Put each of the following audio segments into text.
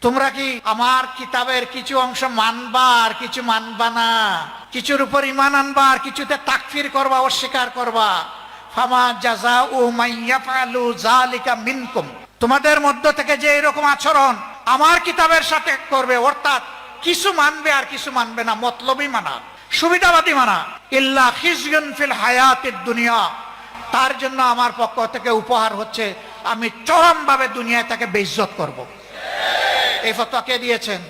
তোমরা কি আমার কিতাবের কিছু অংশ মানবা আর কিছু মানবা না? কিছুর উপর ইমান আনবা আর কিছুতে তাকফির করবা, অস্বীকার করবা? ফামা জাজা ও মাইয়াফালু জালিকা মিনকুম। তোমাদের মধ্য থেকে যে এরকম আচরণ আমার কিতাবের সাথে করবে, অর্থাৎ কিছু মানবে আর কিছু মানবে না, মতলবই মানা, সুবিধাবাদী মানা। ইল্লা ফিল হায়াতের দুনিয়া। তার জন্য আমার পক্ষ থেকে উপহার হচ্ছে আমি চরমভাবে দুনিয়ায় তাকে বেইজ্জত করব। এই ফতোয়া কে দিয়েছেন?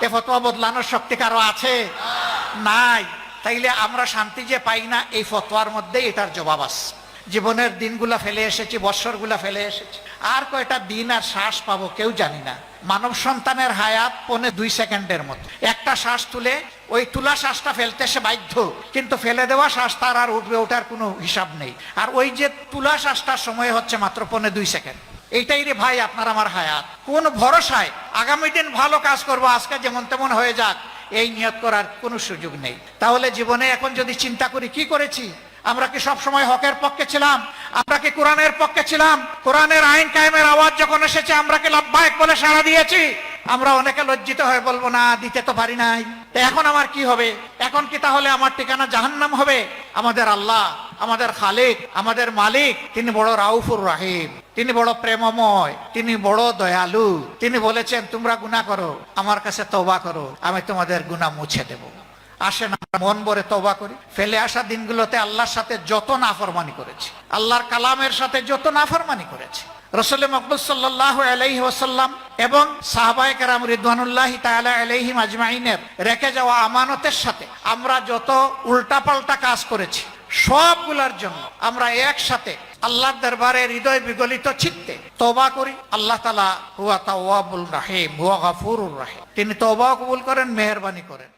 এ ফতোয়া বদলানোর শক্তি কারও আছে? নাই। তাইলে আমরা শান্তি যে পাই না এই ফতোয়ার মধ্যে এটার জবাব আছে। জীবনের দিনগুলা ফেলে এসেছি, বৎসরগুলা ফেলে এসেছি। আর কয়টা দিন আর শ্বাস পাবো কেউ জানি না। মানব সন্তানের হায়াত পনে দুই সেকেন্ডের মতো। একটা শ্বাস তুলে ওই তুলা শ্বাসটা ফেলতে সে বাধ্য, কিন্তু ফেলে দেওয়া শ্বাস তার আর উঠবে ওঠার কোনো হিসাব নেই। আর ওই যে তুলা শ্বাসটার সময় হচ্ছে মাত্র পনে দুই সেকেন্ড। এইটাই রে ভাই আপনার আমার হায়াত। কোন ভরসায় আগামী দিন ভালো কাজ করব, আজকে যেমন তেমন হয়ে যাক, এই নিয়ত করার কোনো সুযোগ নেই। তাহলে জীবনে এখন যদি চিন্তা করি, কি করেছি? আমরা কি সব সময় হকের পক্ষে ছিলাম? আমরা কি কোরআনের পক্ষে ছিলাম? কোরআনের আইন কায়েমের আওয়াজ যখন এসেছে, আমরা কি লাভবাহিক বলে সাড়া দিয়েছি? আমরা অনেকে লজ্জিত হয়ে বলব, না, দিতে তো পারি নাই। তো এখন আমার কি হবে? এখন কি তাহলে আমার ঠিকানা জাহান্নাম হবে? আমাদের আল্লাহ, আমাদের খালিক, আমাদের মালিক, তিনি বড় রাউফুর রাহিম, তিনি বড় প্রেমময়, তিনি বড় দয়ালু, তিনি বলেছেন, তোমরা গুনাহ করো, আমার কাছে তওবা করো, আমি তোমাদের গুনাহ মুছে দেব। আসেন আমরা মন ভরে তওবা করি। ফেলে আসা দিনগুলোতে আল্লাহর সাথে যত নাফরমানি করেছি, আল্লাহর কালামের সাথে যত নাফরমানি করেছি। রসুল মকবুল সাল্লাহ ওসাল্লাম এবং সাহাবায়ে কেরাম আলাইহিম আজমাইনের রেখে যাওয়া আমানতের সাথে আমরা যত উল্টাপাল্টা কাজ করেছি, সবগুলার জন্য আমরা একসাথে আল্লাহর দরবারে হৃদয় বিগলিত চিত্তে তওবা করি। আল্লাহ তালা হুয়া তাওয়াবুল হুয়া রাহিম। তিনি তওবা কবুল করেন, মেহরবানি করেন।